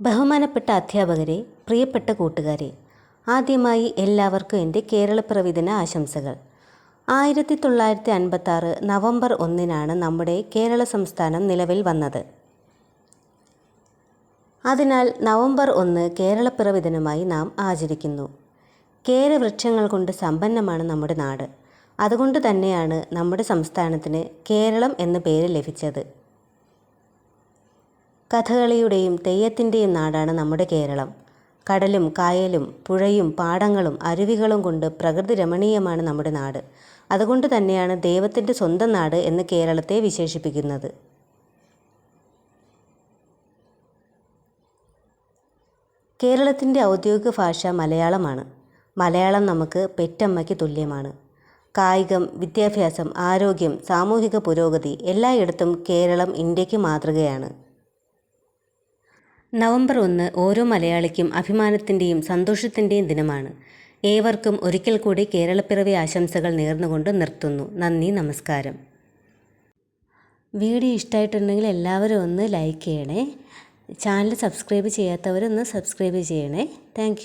ബഹുമാനപ്പെട്ട അധ്യാപകരെ പ്രിയപ്പെട്ട കൂട്ടുകാരെ ആദ്യമായി എല്ലാവർക്കും എന്റെ കേരളപ്പിറവി ദിന ആശംസകൾ. ആയിരത്തി തൊള്ളായിരത്തി അൻപത്തി ആറ് നവംബർ ഒന്നിനാണ് നമ്മുടെ കേരള സംസ്ഥാനം നിലവിൽ വന്നത്. അതിനാൽ നവംബർ ഒന്ന് കേരളപ്പിറവി ദിനമായി നാം ആചരിക്കുന്നു. കേരവൃക്ഷങ്ങൾ കൊണ്ട് സമ്പന്നമാണ് നമ്മുടെ നാട്. അതുകൊണ്ട് തന്നെയാണ് നമ്മുടെ സംസ്ഥാനത്തിന് കേരളം എന്ന പേര് ലഭിച്ചത്. കഥകളിയുടെയും തെയ്യത്തിന്റെയും നാടാണ് നമ്മുടെ കേരളം. കടലും കായലും പുഴയും പാടങ്ങളും അരുവികളും കൊണ്ട് പ്രകൃതി രമണീയമാണ് നമ്മുടെ നാട്. അതുകൊണ്ട് തന്നെയാണ് ദൈവത്തിന്റെ സ്വന്തം നാട് എന്ന് കേരളത്തെ വിശേഷിപ്പിക്കുന്നത്. കേരളത്തിന്റെ ഔദ്യോഗിക ഭാഷ മലയാളമാണ്. മലയാളം നമുക്ക് പെറ്റമ്മയ്ക്ക് തുല്യമാണ്. കായികം വിദ്യാഭ്യാസം ആരോഗ്യം സാമൂഹിക പുരോഗതി എല്ലായിടത്തും കേരളം ഇന്ത്യയ്ക്ക് മാതൃകയാണ്. നവംബർ ഒന്ന് ഓരോ മലയാളിക്കും അഭിമാനത്തിന്റെയും സന്തോഷത്തിന്റെയും ദിനമാണ്. ഏവർക്കും ഒരിക്കൽ കൂടി കേരളപ്പിറവി ആശംസകൾ നേർന്നുകൊണ്ട് നിർത്തുന്നു. നന്ദി നമസ്കാരം. വീഡിയോ ഇഷ്ടമായിട്ടുണ്ടെങ്കിൽ എല്ലാവരും ഒന്ന് ലൈക്ക് ചെയ്യണേ. ചാനൽ സബ്സ്ക്രൈബ് ചെയ്യാത്തവരൊന്ന് സബ്സ്ക്രൈബ് ചെയ്യണേ. താങ്ക്